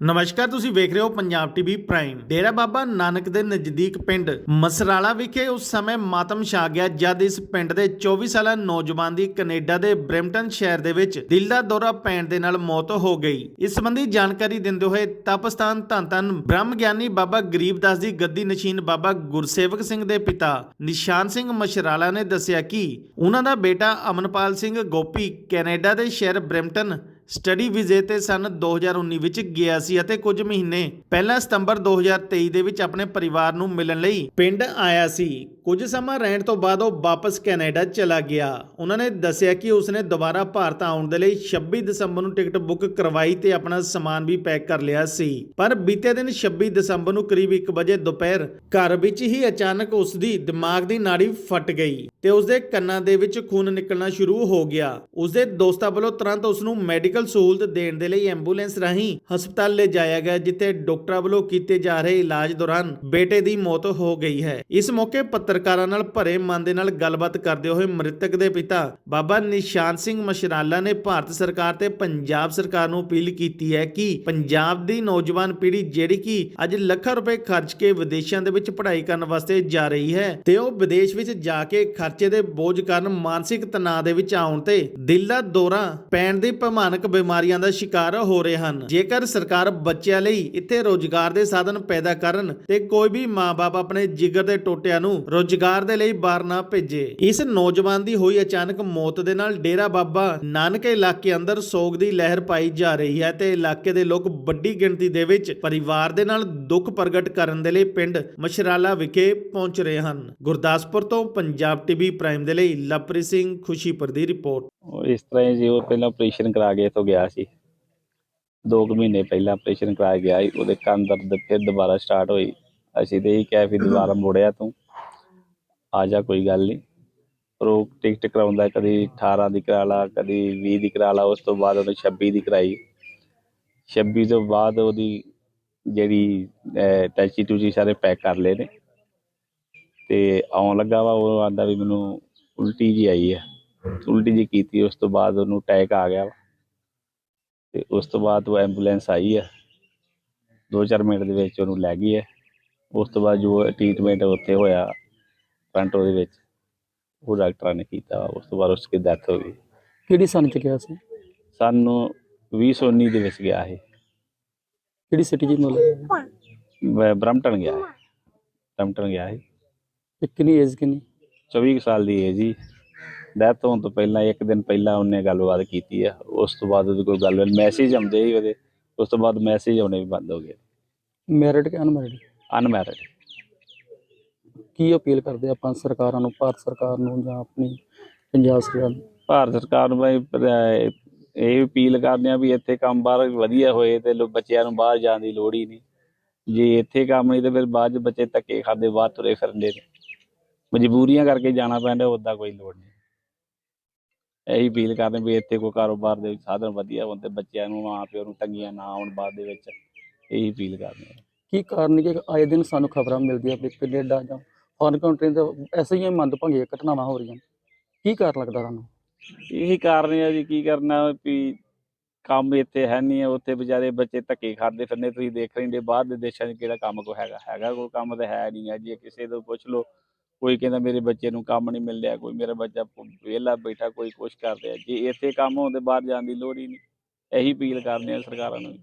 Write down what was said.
ਨਮਸਕਾਰ, ਤੁਸੀਂ ਵੇਖ ਰਹੇ ਹੋ ਪੰਜਾਬ ਟੀਵੀ ਪ੍ਰਾਈਮ। ਡੇਰਾ ਬਾਬਾ ਨਾਨਕ ਦੇ ਨਜ਼ਦੀਕ ਪਿੰਡ ਮਸਰਾਲਾ ਵਿਖੇ ਉਸ ਸਮੇਂ ਮਾਤਮ ਛਾ ਗਿਆ, ਜਦ ਇਸ ਪਿੰਡ ਦੇ 24 ਸਾਲਾ ਨੌਜਵਾਨ ਦੀ ਕੈਨੇਡਾ ਦੇ ਬ੍ਰੈਂਪਟਨ ਸ਼ਹਿਰ ਦੇ ਵਿੱਚ ਦਿਲ ਦਾ ਦੌਰਾ ਪੈਣ ਦੇ ਨਾਲ ਮੌਤ ਹੋ ਗਈ। ਇਸ ਸੰਬੰਧੀ ਜਾਣਕਾਰੀ ਦਿੰਦੇ ਹੋਏ ਤਪਸਤਾਨ ਧੰਨ ਬ੍ਰਹਮ ਗਿਆਨੀ ਬਾਬਾ ਗਰੀਬਦਾਸ ਦੀ ਗੱਦੀ ਨਸ਼ੀਨ ਬਾਬਾ ਗੁਰਸੇਵਕ ਸਿੰਘ ਦੇ ਪਿਤਾ ਨਿਸ਼ਾਨ ਸਿੰਘ ਮਸ਼ਰਾਲਾ ਨੇ ਦੱਸਿਆ ਕਿ ਉਹਨਾਂ ਦਾ ਬੇਟਾ ਅਮਨਪਾਲ ਸਿੰਘ ਗੋਪੀ ਕੈਨੇਡਾ ਦੇ ਸ਼ਹਿਰ ਬ੍ਰੈਂਪਟਨ ਸਟੱਡੀ ਵੀਜ਼ੇ ਤੇ ਸਨ 2019 ਵਿੱਚ ਗਿਆ ਸੀ ਅਤੇ ਕੁਝ ਮਹੀਨੇ ਪਹਿਲਾਂ ਸਤੰਬਰ 2023 ਦੇ ਵਿੱਚ ਆਪਣੇ ਪਰਿਵਾਰ ਨੂੰ ਮਿਲਣ ਲਈ ਪਿੰਡ ਆਇਆ ਸੀ। ਕੁਝ ਸਮਾਂ ਰਹਿਣ ਤੋਂ ਬਾਅਦ ਉਹ ਵਾਪਸ ਕੈਨੇਡਾ ਚਲਾ ਗਿਆ। ਉਹਨਾਂ ਨੇ ਦੱਸਿਆ ਕਿ ਉਸਨੇ ਦੁਬਾਰਾ ਭਾਰਤ ਆਉਣ ਦੇ ਲਈ 26 ਦਸੰਬਰ ਨੂੰ ਟਿਕਟ ਬੁੱਕ ਕਰਵਾਈ ਤੇ ਆਪਣਾ ਸਮਾਨ ਵੀ ਪੈਕ ਕਰ ਲਿਆ ਸੀ। ਪਰ ਬੀਤੇ ਦਿਨ 26 ਦਸੰਬਰ ਨੂੰ ਕਰੀਬ 1 ਵਜੇ ਦੁਪਹਿਰ ਘਰ ਵਿੱਚ ਹੀ ਅਚਾਨਕ ਉਸ ਦੀ ਦਿਮਾਗ ਦੀ ਨਾੜੀ ਫਟ ਗਈ ਤੇ ਉਸਦੇ ਕੰਨਾਂ ਦੇ ਵਿੱਚ ਖੂਨ ਨਿਕਲਣਾ ਸ਼ੁਰੂ ਹੋ ਗਿਆ। ਉਸਦੇ ਦੋਸਤਾਂ ਵੱਲੋਂ ਤੁਰੰਤ ਉਸ ਨੂੰ ਮੈਡੀਕਲ ਸਹੂਲਤ ਦੇਣ ਦੇ ਲਈ ਐਂਬੂਲੈਂਸ ਰਾਹੀਂ ਹਸਪਤਾਲ ਲਿਜਾਇਆ ਗਿਆ, ਜਿੱਥੇ ਡਾਕਟਰਾਂ ਵੱਲੋਂ ਕੀਤੇ ਜਾ ਰਹੇ ਇਲਾਜ ਦੌਰਾਨ ਬੇਟੇ ਦੀ ਮੌਤ ਹੋ ਗਈ ਹੈ। ਇਸ ਮੌਕੇ ਪੱਤਰਕਾਰਾਂ ਨਾਲ ਭਰੇ ਮਨ ਦੇ ਨਾਲ ਗੱਲਬਾਤ ਕਰਦੇ ਹੋਏ ਮ੍ਰਿਤਕ ਦੇ ਪਿਤਾ ਬਾਬਾ ਨਿਸ਼ਾਨ ਸਿੰਘ ਮਸ਼ਰਾਲਾ ਨੇ ਭਾਰਤ ਸਰਕਾਰ ਤੇ ਪੰਜਾਬ ਸਰਕਾਰ ਨੂੰ ਅਪੀਲ ਕੀਤੀ ਹੈ ਕਿ ਪੰਜਾਬ ਦੀ ਨੌਜਵਾਨ ਪੀੜ੍ਹੀ ਜਿਹੜੀ ਕਿ ਅੱਜ ਲੱਖਾਂ ਰੁਪਏ ਖਰਚ ਕੇ ਵਿਦੇਸ਼ਾਂ ਦੇ ਵਿੱਚ ਪੜ੍ਹਾਈ ਕਰਨ ਵਾਸਤੇ ਜਾ ਰਹੀ ਹੈ ਤੇ ਉਹ ਵਿਦੇਸ਼ ਵਿੱਚ ਜਾ ਕੇ ਖਰਚੇ ਦੇ ਬੋਝ ਕਾਰਨ ਮਾਨਸਿਕ ਤਣਾਅ ਦੇ ਵਿੱਚ ਆਉਣ ਤੇ ਦਿਲ ਦਾ ਦੌਰਾ ਪੈਣ ਦੀ ਭਿਆਨਕ ਬਿਮਾਰੀਆਂ ਦਾ ਸ਼ਿਕਾਰ ਹੋ ਰਹੇ ਹਨ। ਜੇਕਰ ਸਰਕਾਰ ਬੱਚਿਆਂ ਲਈ ਇੱਥੇ ਰੋਜ਼ਗਾਰ ਦੇ ਸਾਧਨ ਪੈਦਾ ਕਰਨ ਤੇ ਕੋਈ ਵੀ ਮਾਪੇ ਆਪਣੇ ਜਿਗਰ ਦੇ ਟੋਟਿਆਂ ਨੂੰ ਰੋਜ਼ਗਾਰ ਦੇ ਲਈ ਬਾਹਰ ਨਾ ਭੇਜੇ, ਇਸ ਨੌਜਵਾਨ ਦੀ ਹੋਈ ਅਚਾਨਕ ਮੌਤ ਦੇ ਨਾਲ ਡੇਰਾ ਬਾਬਾ ਨਾਨਕ ਇਲਾਕੇ ਅੰਦਰ ਸੋਗ ਦੀ ਲਹਿਰ ਪਾਈ ਜਾ ਰਹੀ ਹੈ ਤੇ ਇਲਾਕੇ ਦੇ ਲੋਕ ਵੱਡੀ ਗਿਣਤੀ ਦੇ ਵਿੱਚ ਪਰਿਵਾਰ ਦੇ ਨਾਲ ਦੁੱਖ ਪ੍ਰਗਟ ਕਰਨ ਦੇ ਲਈ ਪਿੰਡ ਮਸ਼ਰਾਲਾ ਵਿਖੇ ਪਹੁੰਚ ਰਹੇ ਹਨ। ਗੁਰਦਾਸਪੁਰ ਤੋਂ ਪੰਜਾਬ ਟੀਵੀ ਪ੍ਰਾਈਮ ਦੇ ਲਈ ਲਵਪ੍ਰੀਤ ਸਿੰਘ ਖੁਸ਼ੀਪੁਰ ਦੀ ਰਿਪੋਰਟ। ਉਹ ਇਸ ਤਰ੍ਹਾਂ ਹੀ ਜੀ, ਉਹ ਪਹਿਲਾਂ ਆਪਰੇਸ਼ਨ ਕਰਾ ਕੇ ਇੱਥੋਂ ਗਿਆ ਸੀ। ਦੋ ਕੁ ਮਹੀਨੇ ਪਹਿਲਾਂ ਆਪਰੇਸ਼ਨ ਕਰਾ ਗਿਆ ਸੀ, ਉਹਦੇ ਕੰਨ ਦਰਦ ਫਿਰ ਦੁਬਾਰਾ ਸਟਾਰਟ ਹੋਈ। ਅਸੀਂ ਤੇ ਇਹ ਕਿਹਾ ਵੀ ਦੁਬਾਰਾ ਮੁੜਿਆ ਤੂੰ, ਆ ਜਾ ਕੋਈ ਗੱਲ ਨਹੀਂ ਪਰ ਉਹ ਟਿਕਟ ਕਰਾਉਂਦਾ ਕਦੀ 18 ਦੀ ਕਰਾ ਲਾ, ਕਦੀ 20 ਦੀ ਕਰਾ ਲਾ, ਉਸ ਤੋਂ ਬਾਅਦ ਉਹਨੇ 26 ਦੀ ਕਰਾਈ। 26 ਤੋਂ ਬਾਅਦ ਉਹਦੀ ਜਿਹੜੀ ਟੈਚੀ ਟੂਚੀ ਸਾਰੇ ਪੈਕ ਕਰ ਲਏ ਨੇ। ਤੇ ਆਉਣ ਲੱਗਾ ਵਾ, ਉਹ ਆਂਦਾ ਵੀ ਮੈਨੂੰ ਉਲਟੀ ਜੀ ਆਈ ਹੈ ਉਲਟੀ ਜੀ ਕੀਤੀ, ਉਸ ਤੋਂ ਬਾਅਦ ਉਹਨੂੰ ਅਟੈਕ ਆ ਗਿਆ ਵਾ। ਤੇ ਉਸ ਤੋਂ ਬਾਅਦ ਉਹ ਐਂਬੂਲੈਂਸ ਆਈ ਹੈ 2-4 ਮਿੰਟ ਦੇ ਵਿੱਚ ਉਹਨੂੰ ਲੈ ਗਈ ਹੈ ਉਸ ਤੋਂ ਬਾਅਦ ਜੋ ਟ੍ਰੀਟਮੈਂਟ ਉੱਥੇ ਹੋਇਆ ਫਰੰਟ ਉਹਦੇ ਵਿੱਚ ਉਹ ਡਾਕਟਰਾਂ ਨੇ ਕੀਤਾ। ਉਸ ਤੋਂ ਬਾਅਦ ਉਸਦੀ ਡੈਥ ਹੋ ਗਈ। ਕਿਹੜੀ ਸਨ ਚ ਗਿਆ ਸੀ? ਸਾਨੂੰ 2019 ਦੇ ਵਿੱਚ ਗਿਆ ਇਹ। ਕਿਹੜੀ ਸਿਟੀ ਜੀ ਮਤਲਬ ਬ- ਬਰਮਟਨ ਗਿਆ। ਇਹ ਬਰਮਟਨ ਗਿਆ ਤੇ ਕਿੰਨੀ ਏਜ ਕਿੰਨੀ? 24 ਕੁ ਸਾਲ ਦੀ ਹੈ ਜੀ ਡੈਥ ਹੋਣ ਤੋਂ ਪਹਿਲਾਂ ਇੱਕ ਦਿਨ ਪਹਿਲਾਂ ਉਹਨੇ ਗੱਲਬਾਤ ਕੀਤੀ ਆ। ਉਸ ਤੋਂ ਬਾਅਦ ਉਹਦੇ ਕੋਲ ਗੱਲ ਮੈਸੇਜ ਆਉਂਦੇ ਸੀ ਉਹਦੇ। ਉਸ ਤੋਂ ਬਾਅਦ ਮੈਸੇਜ ਆਉਣੇ ਵੀ ਬੰਦ ਹੋ ਗਏ। ਮੈਰਿਡ ਕਿ ਅਨਮੈਰਿਡ ਅਨਮੈਰਿਡ ਕੀ ਅਪੀਲ ਕਰਦੇ ਆਪਾਂ ਸਰਕਾਰਾਂ ਨੂੰ ਭਾਰਤ ਸਰਕਾਰ ਨੂੰ ਜਾਂ ਆਪਣੀ ਪੰਜਾਬ ਸਰਕਾਰ ਨੂੰ? ਭਾਰਤ ਸਰਕਾਰ ਨੂੰ ਬਈ ਇਹ ਅਪੀਲ ਕਰਦੇ ਆ ਵੀ ਇੱਥੇ ਕੰਮ ਬਾਹਰ ਵਧੀਆ ਹੋਏ ਤੇ ਲੋ ਬੱਚਿਆਂ ਨੂੰ ਬਾਹਰ ਜਾਣ ਦੀ ਲੋੜ ਹੀ ਨਹੀਂ। ਜੇ ਇੱਥੇ ਕੰਮ ਨਹੀਂ ਤੇ ਫਿਰ ਬਾਅਦ ਚ ਬੱਚੇ ਧੱਕੇ ਖਾਦੇ ਬਾਹਰ ਤੁਰੇ ਫਿਰਦੇ ਨੇ। ਮਜਬੂਰੀਆਂ ਕਰਕੇ ਜਾਣਾ ਪੈਂਦਾ ਉਦਾਂ ਕੋਈ ਲੋੜ ਨਹੀਂ। ਇਹੀ ਅਪੀਲ ਕਰਦੇ ਵੀ ਇੱਥੇ ਕੋਈ ਕਾਰੋਬਾਰ ਦੇ ਸਾਧਨ ਵਧੀਆ ਹੋਣ ਤੇ ਬੱਚਿਆਂ ਨੂੰ ਮਾਂ ਪਿਓ ਨੂੰ ਤੰਗੀਆਂ ਨਾ ਆਉਣ ਬਾਅਦ ਦੇ ਵਿੱਚ ਇਹੀ ਅਪੀਲ ਕਰਦੇ ਕੀ ਕਾਰਨ ਕਿ ਆਏ ਦਿਨ ਸਾਨੂੰ ਖਬਰਾਂ ਮਿਲਦੀਆਂ ਵੀ ਕੈਨੇਡਾ ਜਾਂ ਫੋਰਨ ਕੰਟਰੀ ਦੇ ਐਸੇ ਹੀ ਮੰਦਭਾਗੀਆਂ ਘਟਨਾਵਾਂ ਹੋ ਰਹੀਆਂ ਕੀ ਕਾਰਨ ਲੱਗਦਾ ਤੁਹਾਨੂੰ? ਇਹੀ ਕਾਰਨ ਹੈ ਜੀ ਕੀ ਕਰਨਾ ਵੀ ਕੰਮ ਇੱਥੇ ਹੈ ਨਹੀਂ ਹੈ ਉੱਥੇ ਵਿਚਾਰੇ ਬੱਚੇ ਧੱਕੇ ਖਾਂਦੇ ਫਿਰਨੇ ਤੁਸੀਂ ਦੇਖ ਰਹੇ ਹੋ ਬਾਹਰ ਦੇ ਦੇਸ਼ਾਂ 'ਚ ਕਿਹੜਾ ਕੰਮ ਕੋ ਹੈਗਾ ਹੈਗਾ ਕੋਈ ਕੰਮ ਤਾਂ ਹੈ ਨਹੀਂ ਹੈ ਜੇ ਕਿਸੇ ਤੋਂ ਪੁੱਛ ਲਓ। ਕੋਈ ਕਹਿੰਦਾ ਮੇਰੇ ਬੱਚੇ ਨੂੰ ਕੰਮ ਨਹੀਂ ਮਿਲ ਰਿਹਾ, ਕੋਈ ਮੇਰਾ ਬੱਚਾ ਵਿਹਲਾ ਬੈਠਾ, ਕੋਈ ਕੁਛ ਕਰ ਰਿਹਾ ਜੇ ਇੱਥੇ ਕੰਮ ਹੋਣ ਤੇ ਬਾਹਰ ਜਾਣ ਦੀ ਲੋੜ ਹੀ ਨਹੀਂ ਇਹੀ ਅਪੀਲ ਕਰਦੇ ਆ ਸਰਕਾਰਾਂ ਨੂੰ ਵੀ।